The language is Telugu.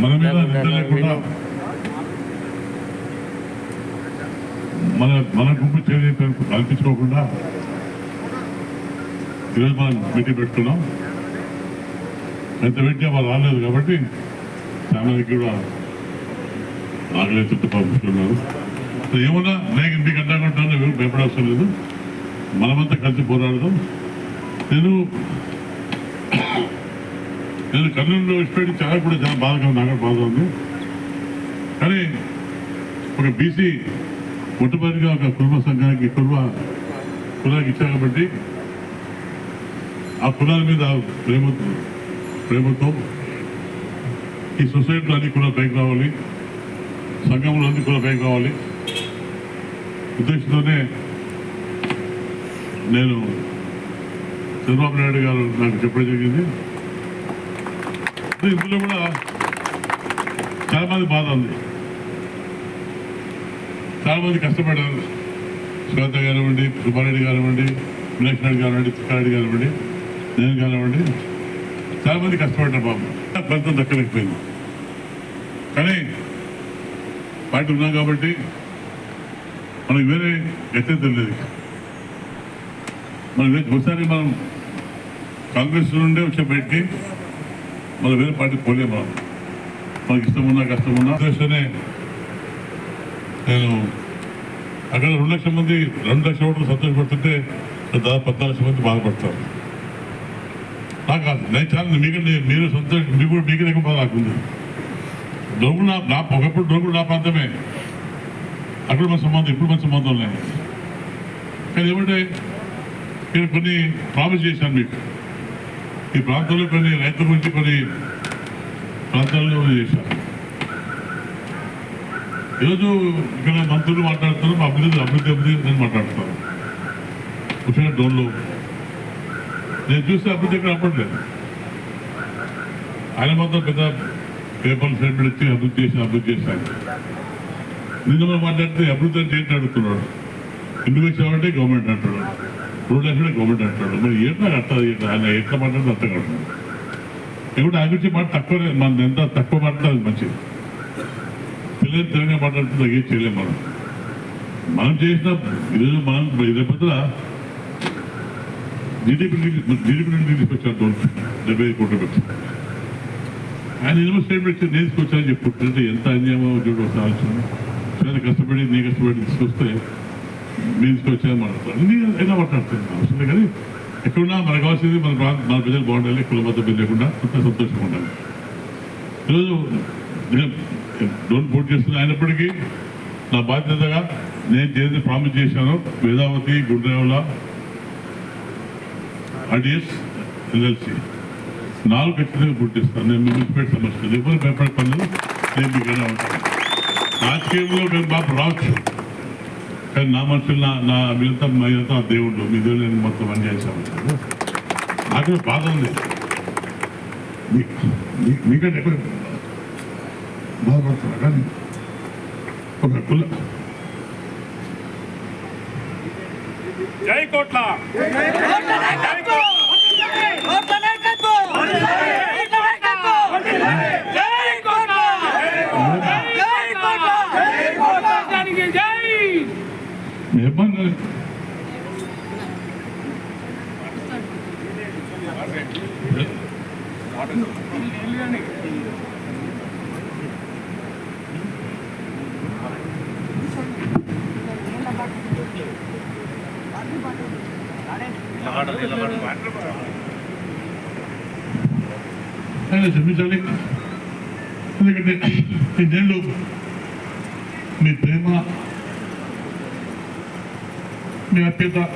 మన మీద నింద లేకుండా మన మన గుంపు చర్య కల్పించుకోకుండా ఈరోజు మనం మీటింగ్ పెట్టుకున్నాం. ఎంత పెట్టినా వాళ్ళు రాలేదు కాబట్టి చాలా మందికి కూడా ఆగలే చుట్టూ పంపిస్తున్నారు ఏమన్నా నేను ఇంటికి అంటాకుంటాను ఎవరు భయపడవసరం లేదు. మనమంతా కలిసి పోరాడదాం. నేను నేను కర్నూలులో విడిచిపెట్టి చాలా కూడా చాలా బాధగా ఉంది నాకు బాధ ఉంది. కానీ ఒక బీసీ మొట్టమొదటిగా ఒక కుటుంబ సంఘానికి కుటుంబ కులానికి ఇచ్చారు కాబట్టి ఆ కులాల మీద ప్రేమ ప్రేమతో ఈ సొసైటీలో అన్ని కులాలు పైకి రావాలి సంఘంలో అన్ని కులాలు పైకి రావాలి. ఉద్దేశంతోనే నేను చంద్రబాబు నాయుడు గారు నాకు చెప్పడం జరిగింది. ఇప్పుడు కూడా చాలా మంది బాధ ఉంది చాలా మంది కష్టపడ్డారు. శ్వేత కానివ్వండి సుబ్బారెడ్డి కానివ్వండి వినాయక్ కానివ్వండి తిక్కారెడ్డి కానివ్వండి నేను కానివ్వండి చాలా మంది కష్టపడ్డారు బాబు. ఫలితం దక్కలేకపోయింది. కానీ పార్టీ ఉన్నాం కాబట్టి మనకి వేరే గత్యంతరం లేదు మనం ఒకసారి మనం కాంగ్రెస్ నుండే వచ్చే బయటికి మనం వేరే పార్టీ పోలేము మనం. మనకి ఇష్టం ఉన్నా కష్టం ఉన్నా ఉద్దేశంతోనే నేను అక్కడ రెండు లక్షల మంది రెండు లక్షల ఓట్లు సంతోషపడుతుంటే దాదాపు పద్నాలుగు లక్షల మంది బాధపడతారు. నాకు కాదు నేను చాలా మీకంటే మీరు సంతోషం మీకు కూడా మీకు ఎక్కువ బాధ నాకుంది. డోగులు నా నా ఒకప్పుడు డోగులు నా ప్రాంతమే. అక్కడ మన సంబంధం ఇప్పుడు మన సంబంధం లేదు. కానీ ఏమంటే నేను కొన్ని ప్రామిస్ చేశాను మీకు. ఈ ప్రాంతంలో కొన్ని రైతుల నుంచి కొన్ని ప్రాంతాల్లో చేశాను ఈరోజు ఇక్కడ మంత్రులు మాట్లాడుతున్నారు మా అభివృద్ధి అభివృద్ధి అభివృద్ధి నేను మాట్లాడుతాను ముఖ్యంగా డోన్లో నేను చూస్తే అభివృద్ధి ఇక్కడ అవ్వట్లేదు. ఆయన మాత్రం పెద్ద పేపర్ సెంటర్ ఇచ్చి అభివృద్ధి చేసి అభివృద్ధి చేశాను నిన్న మాట్లాడితే అభివృద్ధి అంటే ఏంటి అడుగుతున్నాడు. ఎందుకు వచ్చామంటే గవర్నమెంట్ అంటాడు. రోడ్ అంటే గవర్నమెంట్ అంటాడు. మరి ఏంటో అర్థం ఆయన ఎట్లా మాట్లాడితే అర్థం కాదు ఇప్పుడు ఆయన గురించి మాట తక్కువ మన ఎంత తక్కువ మాట్లాడాలి మంచిది. పిల్లలు తెలంగాణ మాట్లాడుతుంది ఏం చేయలేము మనం. మనం చేసిన ఈరోజు మనం రేపొద్దున జీడిపి జీడిపి నుండి తీసుకొచ్చాను డెబ్బై ఐదు కోట్లు పెట్టి ఆయన ఎన్నో స్టేట్మెంట్ ఇచ్చి నేను తీసుకొచ్చానని చెప్పుకుంటుంటే ఎంత అన్యాయమో చూడు ఆలోచన. చాలా కష్టపడి నీ కష్టపడి తీసుకొస్తే మీన్స్ తీసుకొచ్చాను మాట్లాడతాను అన్ని అయినా మాట్లాడుతుంది అవసరం లేదు కానీ ఎక్కడున్నా మనకు కావాల్సింది మన ప్రాంతం మన ప్రజలు బాగుండాలి కుల మద్దతు లేకుండా అంత సంతోషంగా ఉండాలి. ఈరోజు నేను డోన్ పోటీ చేస్తున్నా అయినప్పటికీ నా బాధ్యతగా నేను చేసి ప్రామిస్ చేశాను. Vedavathi Gundrevula RDS LLC. నాలుగు ఖచ్చితంగా గుర్తిస్తాను నేను మున్సిపల్ సమస్యలు ఎవరు పనులు నేను మీకు ఉంటాను. రాజకీయంలో మేము బాబు రావచ్చు కానీ నా మనుషులు నా నా మీరంతా మీరంతా నా దేవుడు మీ దేవుడు నేను మొత్తం పని చేశాను. నాకు బాధ ఉంది. మీకంటే ఎక్కువ బాధపడుతున్నా కానీ ఒక కుల జై కోట్ల జై కోట్ల జై కోట్ల దానికి జై మీ ఇబ్బంది క్షమించాలి ఎందుకంటే ఇన్నేళ్ళు మీ ప్రేమ minha, peda